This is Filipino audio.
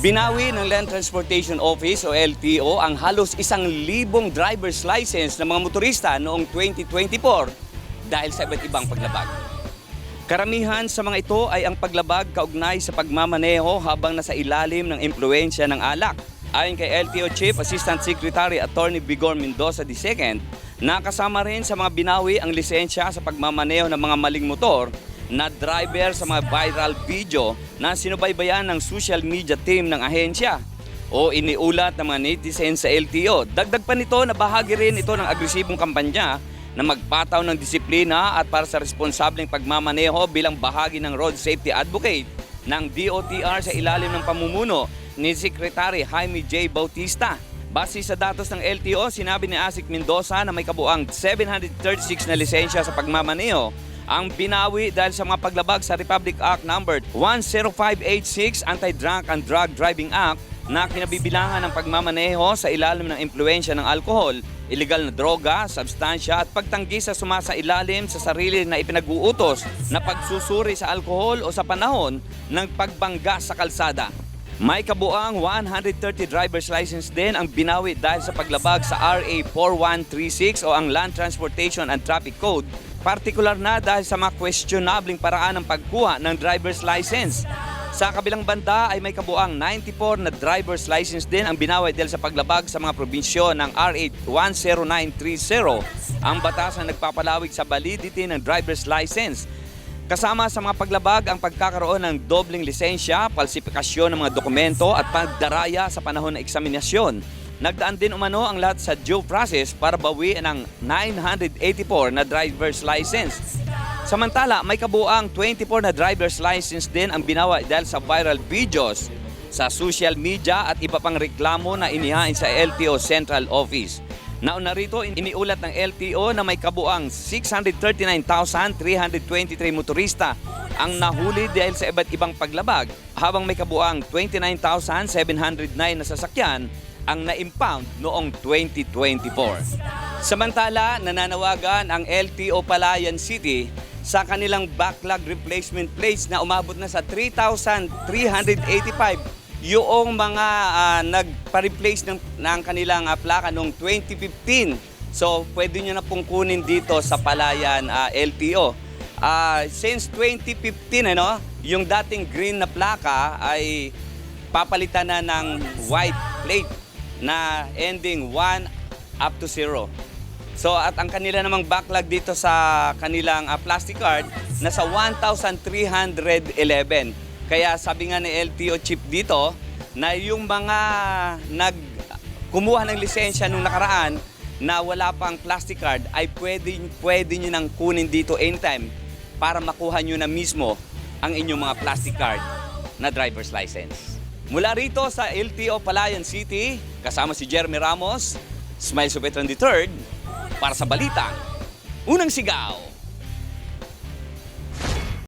Binawi ng Land Transportation Office o LTO ang halos isang libong driver's license ng mga motorista noong 2024 dahil sa iba't ibang paglabag. Karamihan sa mga ito ay ang paglabag kaugnay sa pagmamaneho habang nasa ilalim ng impluensya ng alak. Ayon kay LTO Chief Assistant Secretary Attorney Bigor Mendoza II, nakasama rin sa mga binawi ang lisensya sa pagmamaneho ng mga maling motor na driver sa mga viral video na sinubaybayan ng social media team ng ahensya o iniulat ng mga netizens sa LTO. Dagdag pa nito na bahagi rin ito ng agresibong kampanya na magpataw ng disiplina at para sa responsableng pagmamaneho bilang bahagi ng road safety advocate ng DOTR sa ilalim ng pamumuno ni Secretary Jaime J. Bautista. Base sa datos ng LTO, sinabi ni Asik Mendoza na may kabuang 736 na lisensya sa pagmamaneho ang binawi dahil sa mga paglabag sa Republic Act number 10586 Anti-Drunk and Drug Driving Act na kinabibilangan ng pagmamaneho sa ilalim ng impluensya ng alkohol, illegal na droga, substansya at pagtanggi sa sumasa ilalim sa sarili na ipinag-uutos na pagsusuri sa alkohol o sa panahon ng pagbangga sa kalsada. May kabuang 130 driver's license din ang binawi dahil sa paglabag sa RA 4136 o ang Land Transportation and Traffic Code, partikular na dahil sa mga questionabling paraan ng pagkuha ng driver's license. Sa kabilang banda ay may kabuang 94 na driver's license din ang binawi dahil sa paglabag sa mga probinsyo ng RA 10930, ang batas na nagpapalawig sa validity ng driver's license Kasama sa mga paglabag ang pagkakaroon ng dobling lisensya, falsifikasyon ng mga dokumento at pagdaraya sa panahon ng eksaminasyon. Nagdaan din umano ang lahat sa due process para bawiin ang 984 na driver's license. Samantala, may kabuang 24 na driver's license din ang binawa dahil sa viral videos sa social media at iba pang reklamo na inihain sa LTO Central Office. Nauna rito, iniulat ng LTO na may kabuang 639,323 motorista ang nahuli dahil sa iba't ibang paglabag, habang may kabuang 29,709 na sasakyan ang na-impound noong 2024. Samantala, nananawagan ang LTO Palayan City sa kanilang backlog replacement plates na umabot na sa 3,385 yung mga ah, nagpa-replace ng, ng kanilang ah, plaka noong 2015. So, pwede nyo na pong kunin dito sa Palayan ah, LTO. Ah, since 2015, ano, yung dating green na plaka ay papalitan na ng white plate na ending 1 up to 0. So at ang kanila namang backlog dito sa kanilang ah, plastic card nasa 1,311. Kaya sabi nga ni LTO chip dito na yung mga nag kumuha ng lisensya nung nakaraan na wala pang plastic card ay pwede, pwede nyo nang kunin dito anytime para makuha nyo na mismo ang inyong mga plastic card na driver's license. Mula rito sa LTO Palayan City, kasama si Jeremy Ramos, Smile Subetran III, para sa Balitang, Unang Sigaw.